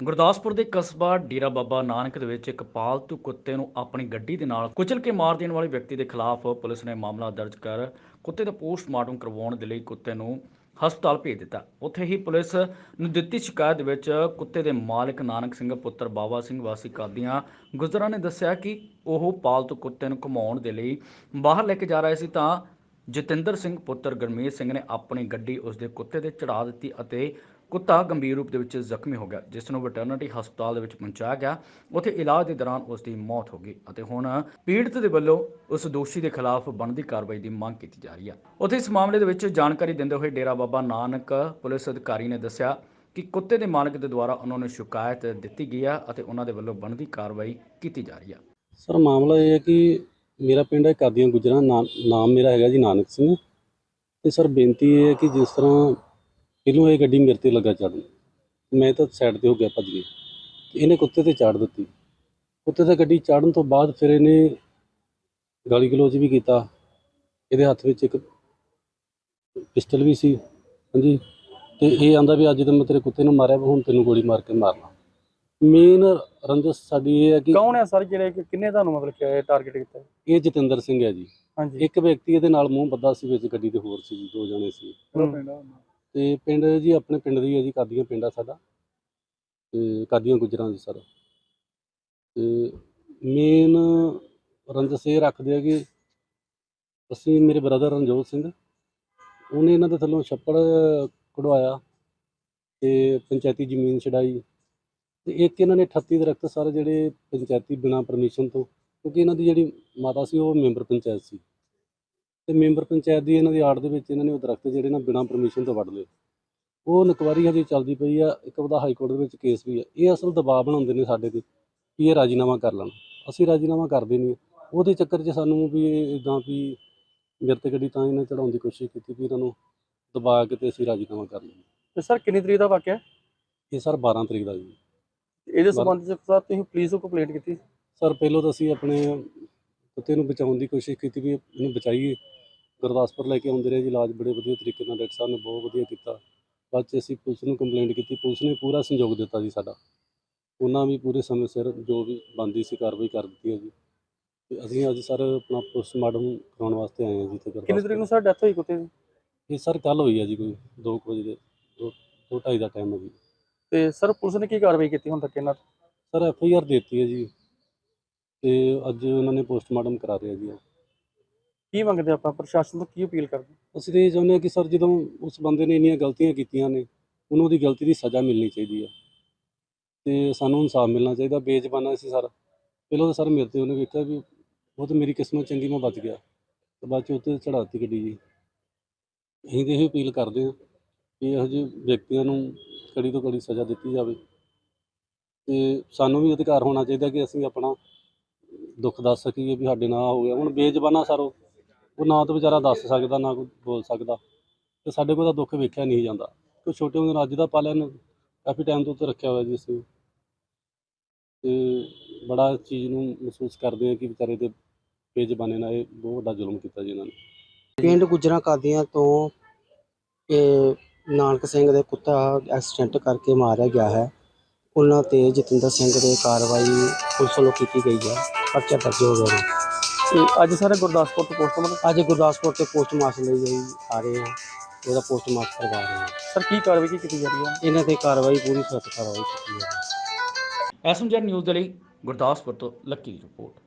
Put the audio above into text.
ਗੁਰਦਾਸਪੁਰ ਦੇ ਕਸਬਾ ਡੇਰਾ ਬਾਬਾ ਨਾਨਕ ਦੇ ਵਿੱਚ ਇੱਕ ਪਾਲਤੂ ਕੁੱਤੇ ਨੂੰ ਆਪਣੀ ਗੱਡੀ ਦੇ ਨਾਲ ਕੁਚਲ ਕੇ ਮਾਰ ਦੇਣ ਵਾਲੇ ਵਿਅਕਤੀ ਦੇ ਖਿਲਾਫ ਪੁਲਿਸ ਨੇ ਮਾਮਲਾ ਦਰਜ ਕਰ ਕੁੱਤੇ ਦਾ ਪੋਸਟਮਾਰਟਮ ਕਰਵਾਉਣ ਦੇ ਲਈ ਕੁੱਤੇ ਨੂੰ ਹਸਪਤਾਲ ਭੇਜ ਦਿੱਤਾ। ਉੱਥੇ ਹੀ ਪੁਲਿਸ ਨੂੰ ਦਿੱਤੀ ਸ਼ਿਕਾਇਤ ਵਿੱਚ ਕੁੱਤੇ ਦੇ ਮਾਲਕ ਨਾਨਕ ਸਿੰਘ, ਪੁੱਤਰ ਬਾਬਾ ਸਿੰਘ ਵਾਸੀ ਕਾਦੀਆਂ ਗੁਜਰਾਂ ਨੇ ਦੱਸਿਆ ਕਿ ਉਹ ਪਾਲਤੂ ਕੁੱਤੇ ਨੂੰ ਘੁਮਾਉਣ ਦੇ ਲਈ ਬਾਹਰ ਲੈ ਕੇ ਜਾ ਰਹੇ ਸੀ ਤਾਂ ਜਤਿੰਦਰ ਸਿੰਘ, ਪੁੱਤਰ ਗਰਮੇਸ਼ ਸਿੰਘ ਨੇ ਆਪਣੀ ਗੱਡੀ ਉਸ ਦੇ ਕੁੱਤੇ ਤੇ ਚੜਾ ਦਿੱਤੀ ਅਤੇ ਕੁੱਤਾ ਗੰਭੀਰ ਰੂਪ ਦੇ ਵਿੱਚ ਜ਼ਖਮੀ ਹੋ ਗਿਆ, ਜਿਸ ਨੂੰ ਵੈਟਰਨਰੀ ਹਸਪਤਾਲ ਦੇ ਵਿੱਚ ਪਹੁੰਚਾਇਆ ਗਿਆ। ਉੱਥੇ ਇਲਾਜ ਦੇ ਦੌਰਾਨ ਉਸ ਦੀ ਮੌਤ ਹੋ ਗਈ ਅਤੇ ਹੁਣ ਪੀੜਤ ਦੇ ਵੱਲੋਂ ਉਸ ਦੋਸ਼ੀ ਦੇ ਖਿਲਾਫ ਬਣਦੀ ਕਾਰਵਾਈ ਦੀ ਮੰਗ ਕੀਤੀ ਜਾ ਰਹੀ ਹੈ। ਉੱਥੇ ਇਸ ਮਾਮਲੇ ਦੇ ਵਿੱਚ ਜਾਣਕਾਰੀ ਦਿੰਦੇ ਹੋਏ ਡੇਰਾ ਬਾਬਾ ਨਾਨਕ ਪੁਲਿਸ ਅਧਿਕਾਰੀ ਨੇ ਦੱਸਿਆ ਕਿ ਕੁੱਤੇ ਦੇ ਮਾਲਕ ਦੇ ਦੁਆਰਾ ਉਹਨਾਂ ਨੂੰ ਸ਼ਿਕਾਇਤ ਦਿੱਤੀ ਗਈ ਹੈ ਅਤੇ ਉਹਨਾਂ ਦੇ ਵੱਲੋਂ ਬਣਦੀ ਕਾਰਵਾਈ ਕੀਤੀ ਜਾ ਰਹੀ ਹੈ। ਸਰ, ਮਾਮਲਾ ਇਹ ਹੈ ਕਿ ਮੇਰਾ ਪਿੰਡ ਹੈ ਕਾਦੀਆਂ ਗੁਜਰਾ ਨਾਮ ਨਾਮ ਮੇਰਾ ਹੈਗਾ ਜੀ ਨਾਨਕ ਸਿੰਘ। ਤੇ ਸਰ, ਬੇਨਤੀ ਇਹ ਹੈ ਕਿ ਜਿਸ ਤਰ੍ਹਾਂ ਪਹਿਲੋਂ ਇਹ ਗੱਡੀ ਮੇਰੇ ਤੇ ਲੱਗਾ ਚੜਨ ਮੈਂ ਤਾਂ ਸਾਈਡ ਤੇ ਹੋ ਗਿਆ ਭੱਜ ਤੇ ਇਹਨੇ ਕੁੱਤੇ ਤੇ ਚਾੜ ਦਿੱਤੀ। ਕੁੱਤੇ ਤੇ ਗੱਡੀ ਚਾੜਨ ਤੋਂ ਬਾਅਦ ਫਿਰ ਇਹਨੇ ਗਾਲੀ ਗਲੋਚ ਵੀ ਕੀਤਾ। ਇਹਦੇ ਹੱਥ ਵਿੱਚ ਇੱਕ ਪਿਸਟਲ ਵੀ ਸੀ। ਹਾਂਜੀ। ਤੇ ਇਹ ਆਂਦਾ ਵੀ ਅੱਜ ਤਾਂ ਮੈਂ ਤੇਰੇ ਕੁੱਤੇ ਨੂੰ ਮਾਰਿਆ ਹੁਣ ਤੈਨੂੰ ਗੋਲੀ ਮਾਰ ਕੇ ਮਾਰਨਾ। ਮੇਨ ਰੰਜਸ ਸਾਡੀ ਇਹ ਹੈ ਕਿ ਕੌਣ ਹੈ ਸਰ ਜਿਹੜੇ ਕਿ ਕਿੰਨੇ ਤੁਹਾਨੂੰ ਮਤਲਬ ਕਿ ਟਾਰਗੇਟ ਕੀਤਾ? ਇਹ ਜਤਿੰਦਰ ਸਿੰਘ ਹੈ ਜੀ। ਹਾਂਜੀ। ਇੱਕ ਵਿਅਕਤੀ ਇਹਦੇ ਨਾਲ ਮੂੰਹ ਬੱਦਾ ਸੀ ਵਿੱਚ ਗੱਡੀ ਦੇ ਹੋਰ ਸੀ ਜੀ ਦੋ ਜਣੇ ਸੀ। ਤੇ ਪਿੰਡ ਜੀ, ਆਪਣੇ ਪਿੰਡ ਦੀ ਹੈ ਜੀ, ਕਾਦੀਆਂ ਪਿੰਡ ਆ ਸਾਡਾ ਤੇ ਕਾਦੀਆਂ ਗੁਜਰਾਂ ਦੀ ਸਰ। ਤੇ ਮੇਨ ਰੰਜਸ ਇਹ ਰੱਖਦੇ ਆ ਕਿ ਅਸੀਂ, ਮੇਰੇ ਬ੍ਰਦਰ ਰਣਜੋਤ ਸਿੰਘ, ਉਹਨੇ ਇਹਨਾਂ ਦੇ ਥੱਲੋਂ ਛੱਪੜ ਕਢਵਾਇਆ ਤੇ ਪੰਚਾਇਤੀ ਜ਼ਮੀਨ ਛਡਾਈ। ਤੇ ਇੱਕ ਇਹਨਾਂ ਨੇ 38 ਦਰਖਤ ਸਾਰੇ, ਜਿਹੜੇ ਪੰਚਾਇਤੀ ਬਿਨਾ ਪਰਮਿਸ਼ਨ ਤੋਂ, ਕਿਉਂਕਿ ਇਹਨਾਂ ਦੀ ਜਿਹੜੀ ਮਾਤਾ ਸੀ, ਉਹ ਮੈਂਬਰ ਪੰਚਾਇਤ ਸੀ। ਤੇ ਮੈਂਬਰ ਪੰਚਾਇਤ ਦੀ ਇਹਨਾਂ ਦੀ ਆੜ ਦੇ ਵਿੱਚ ਇਹਨਾਂ ਨੇ ਉਹ ਦਰਖਤ ਜਿਹੜੇ ਨਾ ਬਿਨਾਂ ਪਰਮਿਸ਼ਨ ਤੋਂ ਵੱਢ ਲਏ। ਉਹ ਨਕਵਾਰੀ ਹਜੇ ਚੱਲਦੀ ਪਈ ਆ ਇੱਕ ਉਹਦਾ ਹਾਈ ਕੋਰਟ ਦੇ ਵਿੱਚ ਕੇਸ ਵੀ ਆ। ਇਹ ਅਸਲ ਦਬਾਅ ਬਣਾਉਂਦੇ ਨੇ ਸਾਡੇ ਤੇ ਕਿ ਇਹ ਰਾਜੀਨਾਮਾ ਕਰ ਲੈਣ। ਅਸੀਂ ਰਾਜੀਨਾਮਾ ਕਰਦੇ ਨਹੀਂ ਉਹਦੇ ਚੱਕਰ 'ਚ ਸਾਨੂੰ ਵੀ ਇਦਾਂ ਵੀ ਮੇਰੇ ਤੇ ਗੱਡੀ ਤਾਂ ਇਹਨੇ ਚੜਾਉਣ ਦੀ ਕੋਸ਼ਿਸ਼ ਕੀਤੀ ਵੀ ਇਹਨਾਂ ਨੂੰ ਦਬਾ ਕੇ ਤੇ ਅਸੀਂ ਰਾਜੀਨਾਮਾ ਕਰ ਲਈਏ। ਤੇ ਸਰ ਕਿੰਨੀ ਤਰੀਕ ਦਾ ਵਾਕਿਆ? ਹੈ? ਇਹ ਸਰ 12 ਤਰੀਕ ਦਾ ਜੀ। ਇਹਦੇ ਸੰਬੰਧ ਵਿੱਚ ਸਰ ਤੁਸੀਂ ਪੁਲਿਸ ਨੂੰ ਕੰਪਲੇਂਟ ਕੀਤੀ। ਸਰ ਪਹਿਲਾਂ ਤਾਂ ਅਸੀਂ ਆਪਣੇ ਕੁੱਤੇ ਨੂੰ ਬਚਾਉਣ ਦੀ ਕੋਸ਼ਿਸ਼ ਕੀਤੀ ਵੀ ਇਹਨੂੰ ਬਚਾਈਏ। ਗੁਰਦਾਸਪੁਰ ਲੈ ਕੇ ਆਉਂਦੇ ਰਹੇ ਜੀ ਇਲਾਜ ਬੜੇ ਵਧੀਆ ਤਰੀਕੇ ਨਾਲ ਡਾਕਟਰ ਸਾਹਿਬ ਨੇ ਬਹੁਤ ਵਧੀਆ ਕੀਤਾ। ਬਾਅਦ 'ਚ ਅਸੀਂ ਪੁਲਿਸ ਨੂੰ ਕੰਪਲੇਂਟ ਕੀਤੀ ਪੁਲਿਸ ਨੇ ਪੂਰਾ ਸਹਿਯੋਗ ਦਿੱਤਾ ਜੀ ਸਾਡਾ। ਉਹਨਾਂ ਵੀ ਪੂਰੇ ਸਮੇਂ ਸਿਰ ਜੋ ਵੀ ਬਣਦੀ ਸੀ ਕਾਰਵਾਈ ਕਰ ਦਿੱਤੀ ਹੈ ਜੀ। ਤੇ ਅਸੀਂ ਅੱਜ ਸਰ ਆਪਣਾ ਪੋਸਟਮਾਰਟਮ ਕਰਾਉਣ ਵਾਸਤੇ ਆਏ ਹਾਂ ਜੀ ਤੇ ਕਿੰਨੀ ਤਰੀਕ ਨੂੰ ਸਰ ਡੈਥ ਹੋਈ ਕੁੱਤੇ ਦੀ? ਇਹ ਸਰ ਕੱਲ ਹੋਈ ਹੈ ਜੀ ਕੋਈ 2 ਵਜੇ ਦੇ 2 2:30 ਦਾ ਟਾਈਮ ਹੈ ਜੀ। ਤੇ ਸਰ ਪੁਲਿਸ ਨੇ ਕੀ ਕਾਰਵਾਈ ਕੀਤੀ ਹੁਣ ਤੱਕ ਇਹਨਾਂ? ਸਰ ਐਫ ਆਈ ਆਰ ਦਿੱਤੀ ਹੈ ਜੀ। ਤੇ ਅੱਜ ਉਹਨਾਂ ਨੇ ਪੋਸਟਮਾਰਟਮ ਕਰਾ ਰਿਹਾ ਜੀ। ਕੀ ਮੰਗਦੇ ਆਪਾਂ? ਪ੍ਰਸ਼ਾਸਨ ਤੋਂ ਕੀ ਅਪੀਲ ਕਰਦੇ? ਅਸੀਂ ਤਾਂ ਇਹ ਚਾਹੁੰਦੇ ਹਾਂ ਕਿ ਸਰ ਜਦੋਂ ਉਸ ਬੰਦੇ ਨੇ ਇੰਨੀਆਂ ਗਲਤੀਆਂ ਕੀਤੀਆਂ ਨੇ, ਉਹਨੂੰ ਉਹਦੀ ਗਲਤੀ ਦੀ ਸਜ਼ਾ ਮਿਲਣੀ ਚਾਹੀਦੀ ਹੈ ਤੇ ਸਾਨੂੰ ਇਨਸਾਫ ਮਿਲਣਾ ਚਾਹੀਦਾ, ਬੇਜ਼ਬਾਨਾ ਸੀ ਸਰ। ਪਹਿਲਾਂ ਤਾਂ ਸਰ ਮੇਰੇ ਤੇ ਉਹਨੇ ਵੇਖਿਆ ਵੀ ਉਹ ਤਾਂ ਮੇਰੀ ਕਿਸਮਤ ਚੰਗੀ ਮੈਂ ਬਚ ਗਿਆ। ਤੇ ਬਾਅਦ ਚ ਉੱਤੇ ਚੜਾਤੀ ਗੱਡੀ ਜੀ। ਅਸੀਂ ਤਾਂ ਇਹ ਅਪੀਲ ਕਰਦੇ ਹਾਂ ਕਿ ਇਹੋ ਜਿਹੇ ਵਿਅਕਤੀਆਂ ਨੂੰ ਕੜੀ ਤੋਂ ਕੜੀ ਸਜ਼ਾ ਦਿੱਤੀ ਜਾਵੇ। ਤੇ ਸਾਨੂੰ ਵੀ ਅਧਿਕਾਰ ਹੋਣਾ ਚਾਹੀਦਾ ਕਿ ਅਸੀਂ ਆਪਣਾ ਦੁੱਖ ਦੱਸ ਸਕੀਏ ਵੀ ਸਾਡੇ ਨਾਲ ਆਹ ਹੋ ਗਿਆ। ਹੁਣ ਬੇਜ਼ਬਾਨਾ ਸਰ ਉਹ ਨਾ ਤਾਂ ਵਿਚਾਰਾ ਦੱਸ ਸਕਦਾ, ਨਾ ਕੋਈ ਬੋਲ ਸਕਦਾ। ਤੇ ਸਾਡੇ ਕੋਲ ਤਾਂ ਦੁੱਖ ਵੇਖਿਆ ਨਹੀਂ ਜਾਂਦਾ। ਕੋਈ ਛੋਟੇ ਹੁੰਦੇ ਅੱਜ ਦਾ ਪਾਲਿਆ ਨੂੰ, ਕਾਫੀ ਟਾਈਮ ਤੋਂ ਉੱਤੇ ਰੱਖਿਆ ਹੋਇਆ ਜੀ ਅਸੀਂ। ਤੇ ਬੜਾ ਚੀਜ਼ ਨੂੰ ਮਹਿਸੂਸ ਕਰਦੇ ਆ ਕਿ ਵਿਚਾਰੇ ਤੇ ਬੇਜ਼ਬਾਨੇ ਨਾਲ ਇਹ ਬਹੁਤ ਵੱਡਾ ਜ਼ੁਲਮ ਕੀਤਾ ਜੀ ਇਹਨਾਂ ਨੇ। ਪਿੰਡ ਗੁਜਰਾਂ ਕਾਦੀਆਂ ਤੋਂ ਇਹ ਨਾਨਕ ਸਿੰਘ ਦੇ ਕੁੱਤਾ ਐਕਸੀਡੈਂਟ ਕਰਕੇ ਮਾਰਿਆ ਗਿਆ ਹੈ। ਉਹਨਾਂ ਤੇ ਜਤਿੰਦਰ ਸਿੰਘ ਦੇ ਕਾਰਵਾਈ ਪੁਲਿਸ ਵੱਲੋਂ ਕੀਤੀ ਗਈ ਹੈ। ਪਰਚਾ ਦਰਜ ਹੋ ਗਿਆ ਹੈ ਤੇ ਅੱਜ ਸਾਰੇ ਗੁਰਦਾਸਪੁਰ ਤੋਂ ਪੋਸਟਮਾਰਟਮ ਅੱਜ ਗੁਰਦਾਸਪੁਰ ਤੇ ਪੋਸਟਮਾਰਟਮ ਲਈ ਗਈ ਆ ਰਹੇ ਹਾਂ ਉਹਦਾ ਪੋਸਟਮਾਰਟਮ ਕਰਵਾ ਰਹੇ ਹਾਂ। ਸਰ ਕੀ ਕਾਰਵਾਈ ਕੀ ਕੀਤੀ ਜਾ ਰਹੀ ਹੈ? ਇਹਨਾਂ ਤੇ ਕਾਰਵਾਈ ਪੂਰੀ ਸਖਤ ਕਾਰਵਾਈ ਕੀਤੀ ਹੈ। ਐਸਐਮਜੀ ਨਿਊਜ਼ ਦੇ ਲਈ ਗੁਰਦਾਸਪੁਰ ਤੋਂ ਲੱਕੀ ਦੀ ਰਿਪੋਰਟ।